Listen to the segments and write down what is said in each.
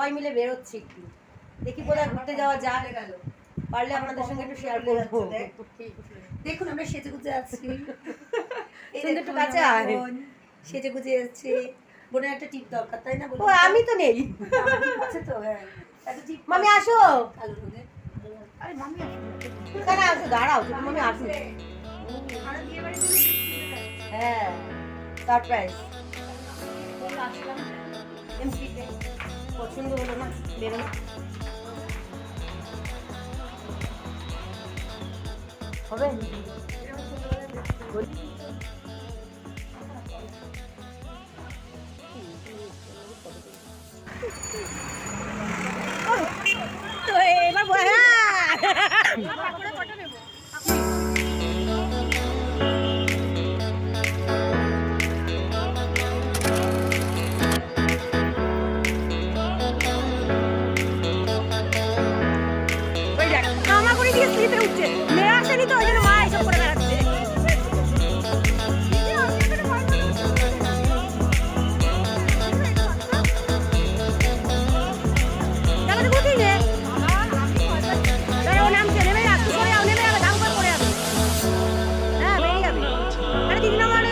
সবাই মিলে বেরোচ্ছি একটু। দেখি কোথায় ঘুরতে যাওয়া যায় গেল পারলে আপনাদের সঙ্গে একটু শেয়ার করব দেখুন আমরা সেজে গুজে আছি একটু কাছে আয়। সেজে গুজে যাচ্ছে বোনের একটা টিপ দরকার তাই না ও আমি তো নেই। আছে তো হ্যাঁ। মামি আসো। কালো আরে মামি এখানে আসো দাঁড়াও ছোট মামি আসো। হ্যাঁ সারপ্রাইজ বলল আসলাম। এমপিতে পছন্দ হলো না বেরোনো হবে বলি। তো এবার বল-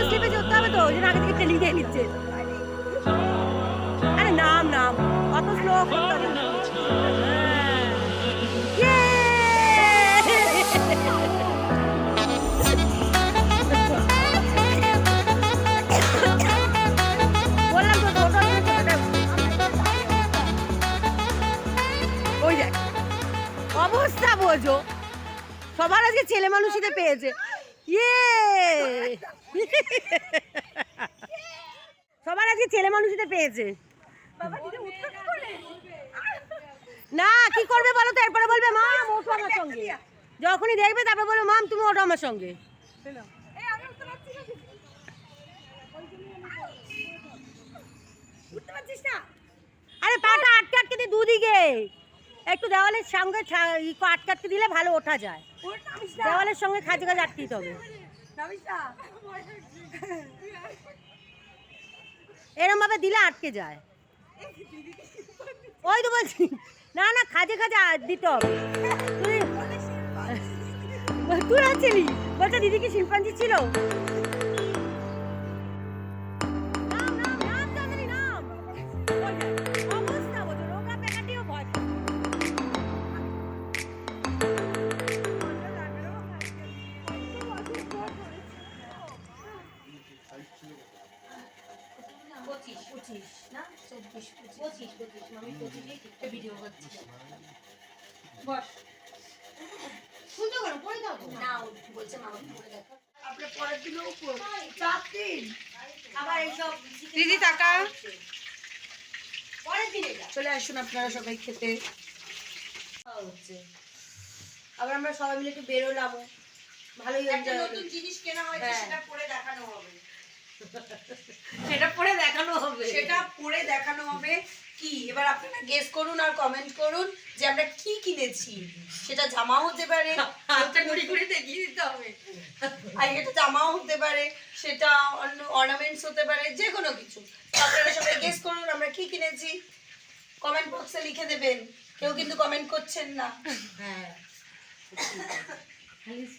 স্লিপে চড়তে হবে তো, ওই জন্য আগে থেকে ট্রেনিং দিয়ে নিচ্ছে। আরে নাম নাম অত স্লো করতে অবস্থা বোঝো। সবার আজকে ছেলে মানুষইতে পেয়েছে। ইয়ে! সবার আজকে ছেলে মানুষইতে পেয়েছে। না। কি করবে বলো তো? এরপরে বলবে মাম ওঠো আমার সঙ্গে। যখনই দেখবে তারপরে বলবে মাম তুমি ওঠো আমার সঙ্গে। আরে পাটা আটকে আটকে দিয়ে দুদিকে। একটু দেওয়ালের সঙ্গে আটকে আটকে দিলে ভালো ওঠা যায়। দেওয়ালের সঙ্গে খাঁজে খাঁজে আটকে দিতে হবে। নামিস না এরম ভাবে দিলে আটকে যায়। ওই তো বলছি, না না খাজে খাজে দিতে হবে। তুই তুই আছিলি? বলছে, দিদি কি শিল্পাঞ্জি ছিল? পঁচিশ পঁচিশ না? চব্বিশ পঁচিশ পঁচিশ, পঁচিশ, মামি পঁচিশেই ঠিকঠাক ভিডিও করছি। বস। শুনতে পারো, পরে যাব। না বলছে মামা করে দেখো। আপনার পরের দিনও উপর চার দিন। আবার এইসব দিদি টাকা পরের দিনে চলে আসুন আপনারা সবাই খেতে। হচ্ছে। আবার আমরা সবাই মিলে একটু বেরোলাম। ভালোই একটা নতুন জিনিস কেনা হয়েছে হ্যাঁ। সেটা পরে দেখানো হবে। সেটা পরে দেখানো হবে। সেটা পরে দেখানো হবে কি? এবার আপনারা গেস করুন আর কমেন্ট করুন যে আমরা কি কিনেছি। সেটা জামা হতে পারে। হাতটা ঘুরি ঘুরি দেখিয়ে দিতে হবে। আর এটা জামাও হতে পারে সেটা অন্য অর্নামেন্টস হতে পারে যে কোনো কিছু আপনারা সবাই গেস করুন আমরা কি কিনেছি। কমেন্ট বক্সে লিখে দেবেন। কেউ কিন্তু কমেন্ট করছেন না। হ্যাঁ।